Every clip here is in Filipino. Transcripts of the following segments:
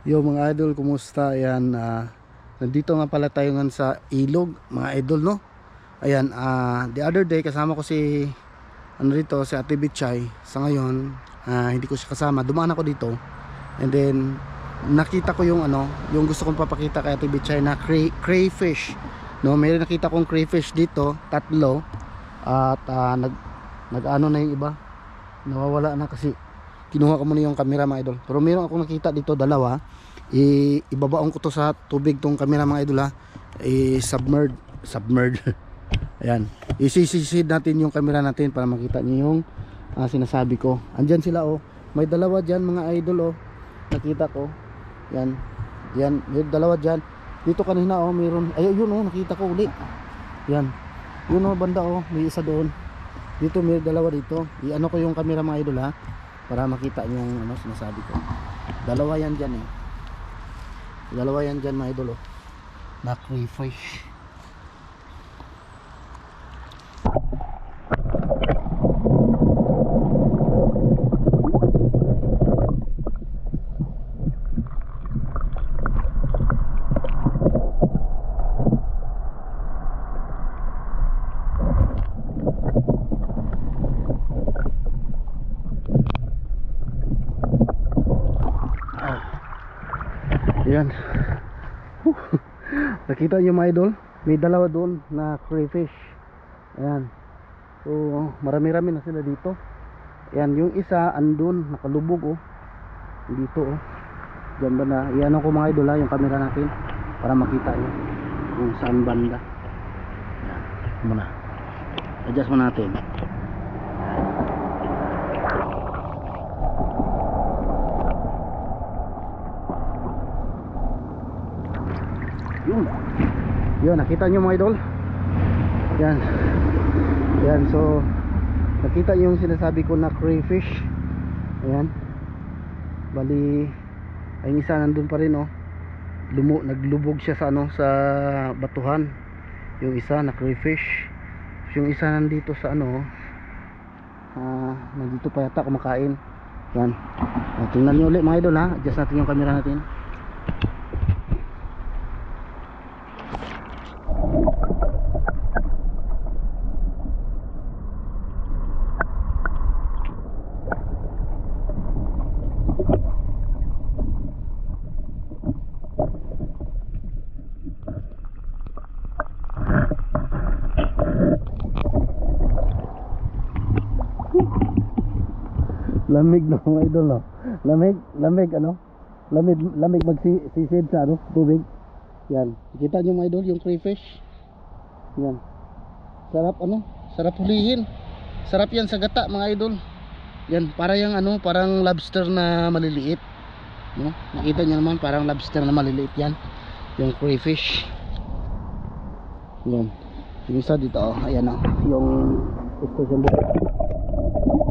Yo mga idol, kumusta? Ayan, ah, nandito nga pala tayo ngayon sa ilog, mga idol, no? Ayan, ah, the other day kasama ko si ano rito, si Ate Bichay. Sa ngayon, ah, hindi ko siya kasama. Dumaan ako dito. And then nakita ko yung ano, yung gusto kong papakita kay Ate Bichay na cray, crayfish. No, may nakita kong crayfish dito, tatlo. At ah, nag nag ano na yung iba. Nawawala na kasi kinuha ko muna yung camera mga idol. Pero meron akong nakita dito dalawa. I, ibabaon ko to sa tubig tong camera mga idol ha. I submerge ayan. Isisisid natin yung camera natin para makita niyo yung ah, sinasabi ko. Andyan sila oh. May dalawa dyan mga idol oh. Nakita ko. Yan yan may dalawa dyan. Dito kanina oh mayroon ay yun oh nakita ko uli. Yan yun oh banda oh. May isa doon. Dito may dalawa dito. I-ano ko yung camera mga idol ha para makita yung ano sinasabi ko. Dalawa yan dyan eh. Dalawa yan dyan mga idol oh. crayfish yan Huh. nakita nyo mga idol? May dalawa doon na crayfish. Ayan. So marami-rami na sila dito. Ayan yung isa andun nakalubog oh. Dito oh. Dyan ba na? Iyan ko mga idol ha yung camera natin para makita nyo kung saan banda. Ayan. Muna. Adjust mo natin yun yun nakita nyo mga idol? Yan. Yan so nakita yung sinasabi ko na crayfish? Ayan. Bali ay isa nandun pa rin oh. Lumu, naglubog siya sa ano sa batuhan. Yung isa na crayfish. Yung isa nandito sa ano ah nandito pa yata kumakain. Yan. Ah, tingnan nyo ulit mga idol ha? Adjust natin yung camera natin lamig no mga idol no? Lamig lamig ano? Lamig lamig magsisid sa ano tubig. Yan. Kita nyo mga idol yung crayfish? Yan. Sarap ano? Sarap hulihin. Sarap yan sa gata mga idol. Yan para yung ano parang lobster na maliliit. No? Nakita nyo naman parang lobster na maliliit yan. Yung crayfish. Yan yung isa dito oh ayan oh. Yung ito yung Ayun.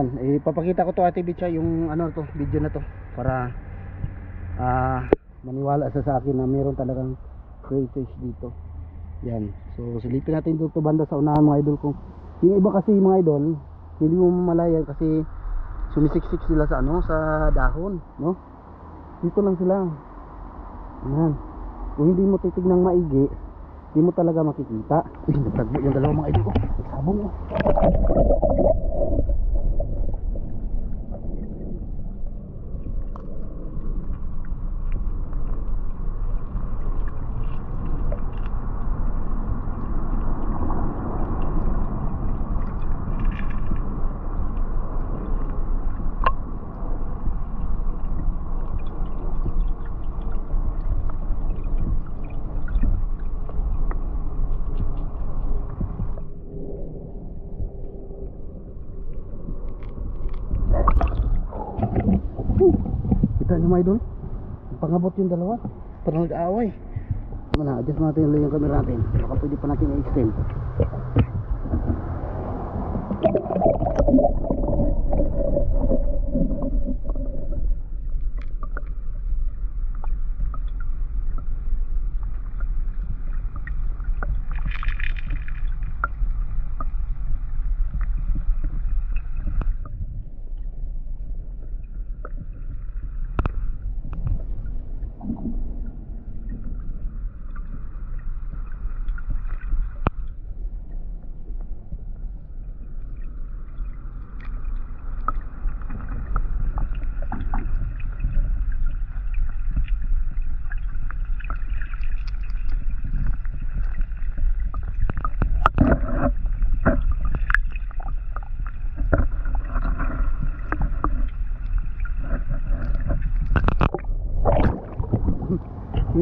Yan, ipapakita ko to Ate Bicha yung ano to, video na to para ah maniwala sa sa akin na meron talagang crayfish dito. Yan. So silipin natin dito banda sa unahan mga idol ko. Yung iba kasi mga idol, hindi mo mamalayan kasi sumisiksik sila sa ano, sa dahon, no? Dito lang sila. Yan. Kung hindi mo titignan maigi, hindi mo talaga makikita. Uy, nagtagbo yung dalawang mga idol ko. Nagsabong nyo mga idol? Pangabot yung dalawa. Parang nag-aaway. Mana, adjust natin yung camera natin. Baka pwede pa natin i-extend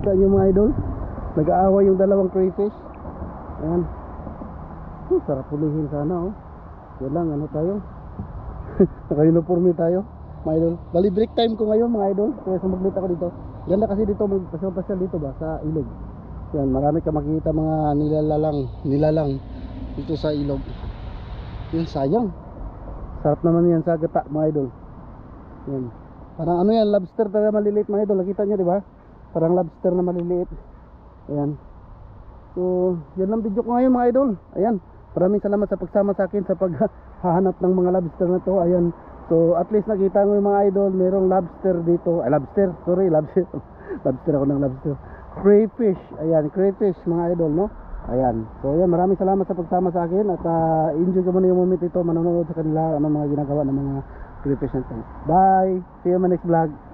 Kita niyo mga idol? Nag-aaway yung dalawang crayfish. Ayan. Hmm, sarap hulihin sana oh. Yan lang, ano tayo? Naka-uniforme tayo. Mga idol. Bali break time ko ngayon mga idol. Kaya sumaglit ako dito. Ganda kasi dito, magpasyal-pasyal dito ba sa ilog. Yan, marami ka makikita mga nilalang, nilalang dito sa ilog. Yan, sayang. Sarap naman yan sa gata mga idol. Yan. Parang ano yan, lobster talaga maliliit mga idol. Nakita nyo di ba? Parang lobster na maliliit. Ayan. So, yan lang video ko ngayon mga idol. Ayan. Maraming salamat sa pagsama sa akin sa paghahanap ng mga lobster na to. Ayan. So, at least nakita mo yung mga idol, merong lobster dito. Ay, lobster. Sorry, lobster. lobster ako ng lobster. Crayfish. Ayan, crayfish mga idol, no? Ayan. So, ayan. Maraming salamat sa pagsama sa akin at ah, enjoy ko muna yung moment ito. Manonood sa kanila ano mga ginagawa ng mga crayfish to. Bye! See you in my next vlog.